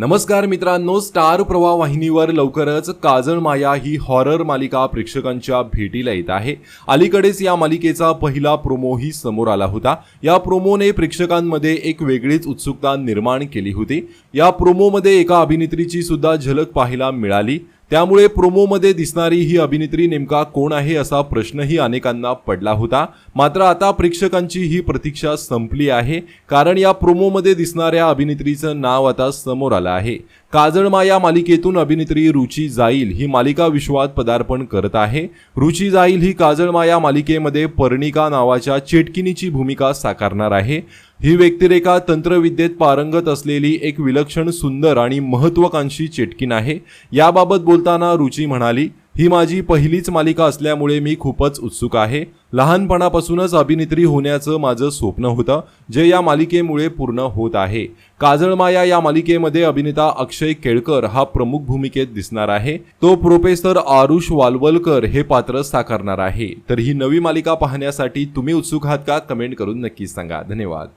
नमस्कार मित्रांनो स्टार प्रवाह वाहिनीवर लवकरच काजळ माया ही हॉरर मालिका प्रेक्षकांच्या भेटीला येत आहे. अलीकडेच या मालिकेचा पहिला प्रोमोही समोर आला होता. या प्रोमोने प्रेक्षकांमध्ये एक वेगळीच उत्सुकता निर्माण केली होती. या प्रोमोमध्ये एका अभिनेत्रीची सुद्धा झलक पाहायला मिळाली. त्यामुळे प्रोमोमध्ये दिसणारी ही अभिनेत्री नेमका कोण आहे असा प्रश्नही अनेकांना पडला होता. मात्र आता प्रेक्षकांची ही प्रतीक्षा संपली आहे. कारण या प्रोमोमध्ये दिसणाऱ्या अभिनेत्रीचं नाव आता समोर आलं आहे. काजळमा या मालिकेतून अभिनेत्री रुची जाईल ही मालिका विश्वात पदार्पण करत आहे. रुची जाईल ही काजळमा या मालिकेमध्ये पर्णिका नावाच्या चेटकिनीची भूमिका साकारणार आहे. ही व्यक्तिरेखा तंत्रविद्येत पारंगत असलेली एक विलक्षण सुंदर आणि महत्वाकांक्षी चेटकीन आहे. याबाबत बोलताना रुची म्हणाली ही माझी पहिलीच मालिका असल्यामुळे मी खूपच उत्सुक आहे. लहानपणापासूनच अभिनेत्री होण्याचं माझं स्वप्न होतं जे या मालिकेमुळे पूर्ण होत आहे. काजळमाया या मालिकेमध्ये अभिनेता अक्षय केळकर हा प्रमुख भूमिकेत दिसणार आहे. तो प्रोफेसर आरुष वालवलकर हे पात्र साकारणार आहे. तर ही नवी मालिका पाहण्यासाठी तुम्ही उत्सुक आहात का? कमेंट करून नक्कीच सांगा. धन्यवाद.